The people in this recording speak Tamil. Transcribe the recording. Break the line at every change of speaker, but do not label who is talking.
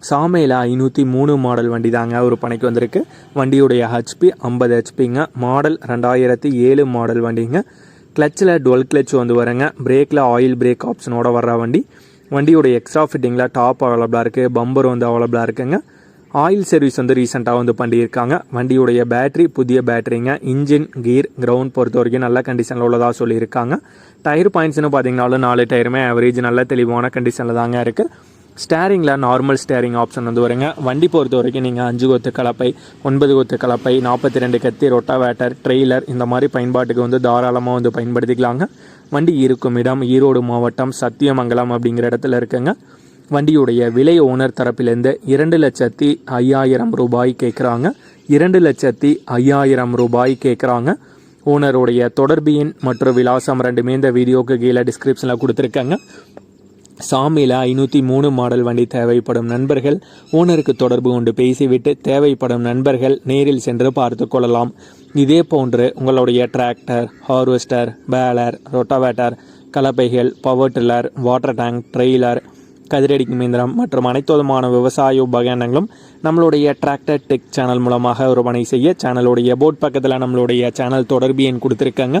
சாமையில் ஐநூற்றி மூணு மாடல் வண்டி தாங்க ஒரு பணிக்கு வந்திருக்கு. வண்டியுடைய ஹெச்பி ஐம்பது ஹெச்பிங்க மாடல் ரெண்டாயிரத்தி ஏழு மாடல் வண்டிங்க. கிளச்சில் டுவெல் கிளச் வந்து வரேங்க. பிரேக்கில் ஆயில் பிரேக் ஆப்ஷனோட வர்ற வண்டி. வண்டியோட எக்ஸ்ட்ரா ஃபிட்டிங்கில் டாப் அவைலபிளாக இருக்குது பம்பர் வந்து அவைலபிளாக இருக்குங்க. ஆயில் சர்வீஸ் வந்து ரீசெண்டாக வந்து பண்ணியிருக்காங்க. வண்டியுடைய பேட்டரி புதிய பேட்டரிங்க இன்ஜின் கீர் கிரவுண்ட் பொறுத்த வரைக்கும் நல்ல கண்டிஷனில் உள்ளதாக சொல்லியிருக்காங்க. டயர் பாயிண்ட்ஸ்னு பார்த்தீங்கனாலும் நாலு டயருமே ஆவரேஜ் நல்ல தெளிவான கண்டிஷனில் தாங்க இருக்குது ஸ்டேரிங்கில் நார்மல் ஸ்டேரிங் ஆப்ஷன் வந்து வருங்க. வண்டி பொறுத்த வரைக்கும் நீங்கள் அஞ்சு கொத்து கலப்பை ஒன்பது கொத்து கலப்பை நாற்பத்தி ரெண்டு கத்தி ரொட்டாவேட்டர் ட்ரெய்லர் இந்த மாதிரி பயன்பாட்டுக்கு வந்து தாராளமாக வந்து பயன்படுத்திக்கலாங்க. வண்டி இருக்கும் இடம் ஈரோடு மாவட்டம் சத்தியமங்கலம் அப்படிங்கிற இடத்துல இருக்குங்க. வண்டியுடைய விலை ஓனர் தரப்பிலேருந்து இரண்டு லட்சத்தி ஐயாயிரம் ரூபாய் கேட்குறாங்க இரண்டு லட்சத்தி ஐயாயிரம் ரூபாய் கேட்குறாங்க ஓனருடைய தொடர்பு எண் மற்றும் விலாசம் ரெண்டுமே இந்த வீடியோக்கு கீழே டிஸ்கிரிப்ஷனில் கொடுத்துருக்காங்க. சாமியில் ஐநூற்றி மூணு மாடல் வண்டி தேவைப்படும் நண்பர்கள் ஓனருக்கு தொடர்பு கொண்டு பேசிவிட்டு தேவைப்படும் நண்பர்கள் நேரில் சென்று பார்த்து கொள்ளலாம். இதே போன்று உங்களுடைய tractor harvester baler rotavator கலப்பைகள் power tiller water tank trailer கதிரடிக்கும் இயந்திரம் மற்றும் அனைத்து விதமான விவசாய உபகரணங்களும் நம்மளுடைய டிராக்டர் டெக் சேனல் மூலமாக விற்பனை செய்ய சேனலுடைய போட் பக்கத்தில் நம்மளுடைய சேனல் தொடர்பு எண் கொடுத்துருக்காங்க.